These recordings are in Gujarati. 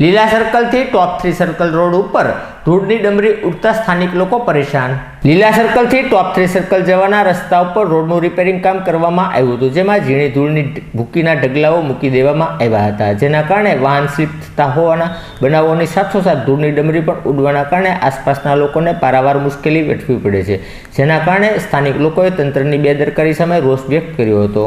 લીલા સર્કલથી ટોપ થ્રી સર્કલ રોડ ઉપર ધૂળની ડમરી ઉડતા સ્થાનિક લોકો પરેશાન. લીલા સર્કલથી ટોપ થ્રી સર્કલ જવાના રસ્તા ઉપર રોડનું રિપેરિંગ કામ કરવામાં આવ્યું હતું, જેમાં ઝીણી ધૂળની ભૂકીના ઢગલાઓ મૂકી દેવામાં આવ્યા હતા. જેના કારણે વાહન સ્લીપ થતા હોવાના બનાવોની સાથોસાથ ધૂળની ડમરી પણ ઉડવાના કારણે આસપાસના લોકોને પારાવાર મુશ્કેલી વેઠવી પડે છે. જેના કારણે સ્થાનિક લોકોએ તંત્રની બેદરકારી સામે રોષ વ્યક્ત કર્યો હતો.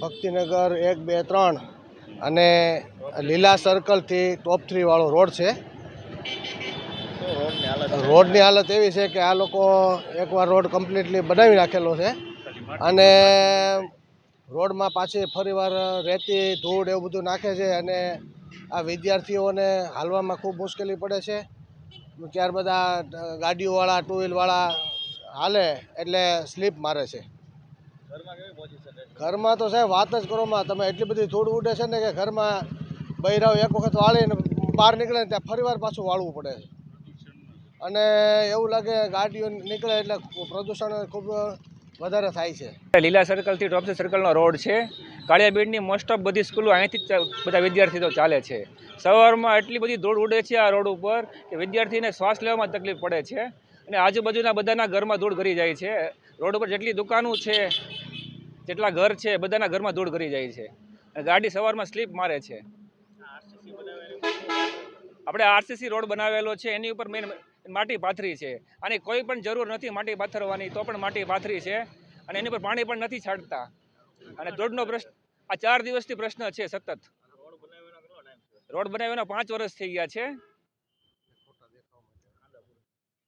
ભક્તિનગર એક, બે, ત્રણ અને લીલા સર્કલથી ટોપ થ્રીવાળો રોડ છે. રોડની હાલત એવી છે કે આ લોકો એકવાર રોડ કમ્પ્લીટલી બનાવી નાખેલો છે અને રોડમાં પાછી ફરીવાર રેતી, ધૂળ એવું બધું નાખે છે અને આ વિદ્યાર્થીઓને હાલવામાં ખૂબ મુશ્કેલી પડે છે. ત્યારબાદ આ ગાડીઓવાળા ટુ વ્હીલવાળા હાલે એટલે સ્લીપ મારે છે. ઘરમાં તો સાહેબ વાત જ કરોમાં તમે એટલી બધી ધૂળ ઉડે છે ને કે ઘરમાં બૈરાવ એક વખત વાળીને બહાર નીકળે ને ત્યાં ફરીવાર પાછું વાળવું પડે છે. અને એવું લાગે ગાડીઓ નીકળે એટલે પ્રદૂષણ ખૂબ વધારે થાય છે. લીલા સર્કલથી ટોપસી સર્કલનો રોડ છે. કાળિયાબીડની મોસ્ટ ઓફ બધી સ્કૂલો અહીંથી જ બધા વિદ્યાર્થીઓ ચાલે છે. સવારમાં એટલી બધી ધૂળ ઉડે છે આ રોડ ઉપર કે વિદ્યાર્થીને શ્વાસ લેવામાં તકલીફ પડે છે. અને આજુબાજુના બધાના ઘરમાં ધૂળ ભરી જાય છે. રોડ ઉપર જેટલી દુકાનો છે જેટલા ઘર છે, બધાના ઘરમાં ધૂળ ભરી જાય છે. ગાડી સવારમાં સ્લીપ મારે છે. આપણે આરસીસી રોડ બનાવેલો છે, એની ઉપર મેન માટી પાથરી છે. અને કોઈ પણ જરૂર નથી માટી પાથરવાની, તો પણ માટી પાથરી છે. અને એની પર પાણી પણ નથી છાંટતા. અને ધૂળનો પ્રશ્ન, આ ચાર દિવસથી પ્રશ્ન છે સતત. રોડ બનાવ્યાના પાંચ વર્ષ થઈ ગયા છે.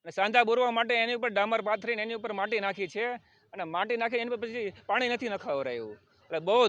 અને સાંધા બોરવા માટે એની ઉપર ડામર પાથરીને એની ઉપર માટી નાખી છે. અને માટી નાખી એની પર પછી પાણી નથી નખાવરાયું. એટલે બહુ